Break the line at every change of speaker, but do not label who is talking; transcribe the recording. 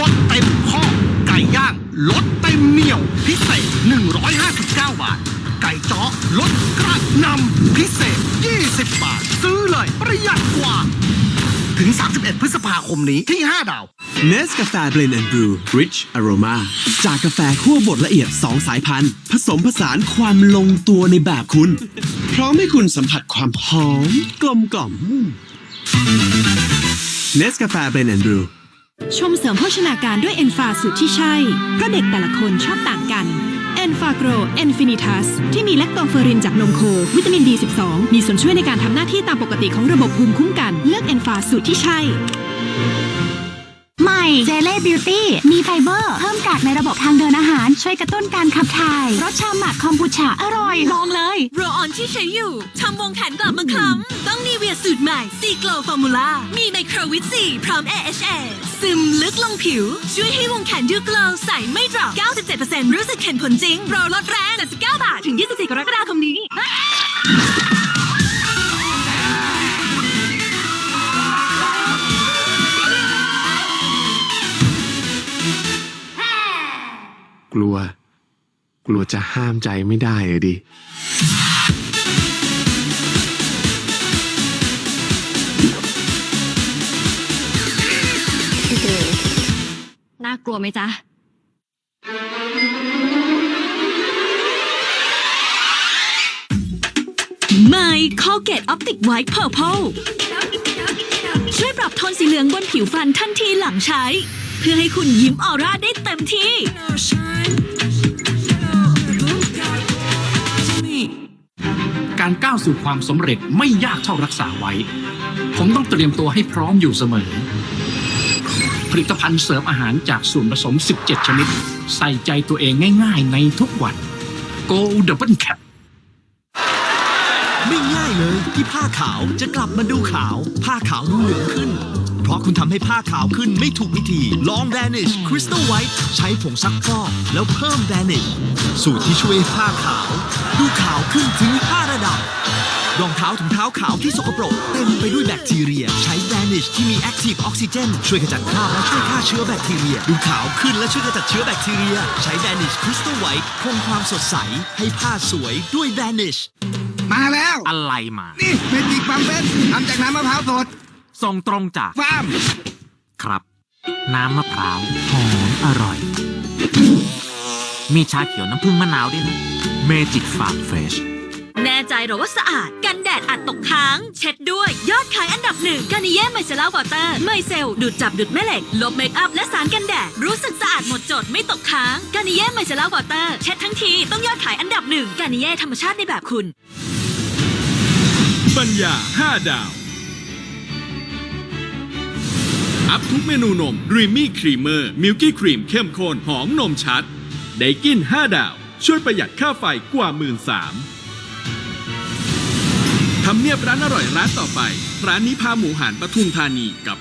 ลดเต็มข้อไก่ย่างลดเต็มเหนียว พิเศษ 159 บาท ไก่จ้อลดกระนำพิเศษ 20 บาท ซื้อเลยประหยัดกว่า ถึง 31 พฤษภาคมนี้ที่ 5 ดาว
เนสกาแฟเบรน and Brew Rich Aroma จากกาแฟคั่วบดละเอียด 2 สายพันธุ์ ผสมผสานความลงตัวในแบบคุณ พร้อมให้คุณสัมผัสความหอม กลมกล่อมเนสกาแฟเบรน and Brew
ชมเสริมโภชนาการด้วยเอนฟาสูตรที่ใช่ เพราะเด็กแต่ละคนชอบต่างกันเอนฟาโกรเอนฟินิทัสที่มีแลคโตเฟอรินจากนมโค วิตามิน B12 มีส่วนช่วยในการทำหน้าที่ตามปกติของระบบภูมิคุ้มกัน เลือกเอนฟาสูตรที่ใช่
ใหม่เจเล่บิวตี้มีไฟเบอร์เพิ่มกากในระบบทางเดินอาหาร ช่วยกระตุ้นการขับถ่ายรสชาหมักคอมบูชาอร่อย ลองเลย
โรออนที่ใช้อยู่ทำวงแขนกลับมาคล้ำต้องนีเวียสูตรใหม่ซีโกลฟอร์มูล่ามีไมโครวิตซีพร้อม AHA ซึมลึกลงผิว ช่วยให้วงแขนดูกลว์ใสไม่ดรอป97%รู้สึกเห็นผลจริงโปรลดแรง79บาทถึง 24 กรกฎาคมนี้
กลัว กลัวจะห้ามใจไม่ได้อะดิ
น่ากลัวไหมจ๊ะ
ใหม่คอเกตออปติกไวท์เพอร์เพลช่วยปรับโทนสีเหลืองบนผิวฟันทันทีหลังใช้ เพื่อให้คุณยิ้มออร่าได้เต็มที่
การก้าวสู่ความสำเร็จไม่ยากเท่ารักษาไว้ ผมต้องเตรียมตัวให้พร้อมอยู่เสมอ ผลิตภัณฑ์เสริมอาหารจากส่วนผสม 17 ชนิด ใส่ใจตัวเองง่ายๆ ในทุกวัน Go Double Cap
ไม่ง่ายเลยที่ผ้าขาวจะกลับมาดูขาว ผ้าขาวดูเหลืองขึ้น เพราะคุณทำให้ผ้าขาวขึ้นไม่ถูกวิธีลอง Vanish Crystal White ใช้ผงซักฟอกแล้วเพิ่ม Vanish สูตรที่ช่วยผ้าขาว ดูขาวขึ้นถึง 5 ระดับ รองเท้าถุงเท้าขาวที่สกปรกเต็มไปด้วยแบคทีเรีย ใช้ Vanish ที่มี Active Oxygen ช่วยขจัดคราบและช่วยฆ่าเชื้อแบคทีเรีย ดูขาวขึ้นและช่วยขจัดเชื้อแบคทีเรีย ใช้ Vanish Crystal White คงความสดใส ให้ผ้าสวยด้วย Vanish
มาแล้ว
อะไรมา
นี่เมจิกบัมเบสทำจากน้ำมะพร้าวสด
ส่งตรงจาก
ฟาร์ม
ครับ น้ำมะพร้าวหอมอร่อย มีชาเขียวน้ำผึ้งมะนาวด้วยนะเมจิกฟาร์มเฟช
แน่ ใจหรอว่าสะอาด กันแดดอัดตกค้าง เช็ดด้วยยอดขายอันดับหนึ่งกานิเย่ไมเซล่าวอเตอร์ไมเซลดูดจับดูดแม่เหล็ก ลบเมคอัพและสารกันแดด รู้สึกสะอาดหมดจดไม่ตกค้างกานิเย่ไมเซล่าวอเตอร์เช็ดทั้งทีต้องยอดขายอันดับหนึ่งกานิเย่ธรรมชาติในแบบคุณ
ปัญญา 5 ดาว อัพทุกเมนูนม Dreamy Creamer Milky Cream เข้มข้นหอมนมชัด ไดกิน 5 ดาว ช่วยประหยัดค่าไฟกว่า 1 3ื่น ทำเนียบร้านอร่อยร้านต่อไป ร้านนี้พาหมูหันปทุมธานีกับ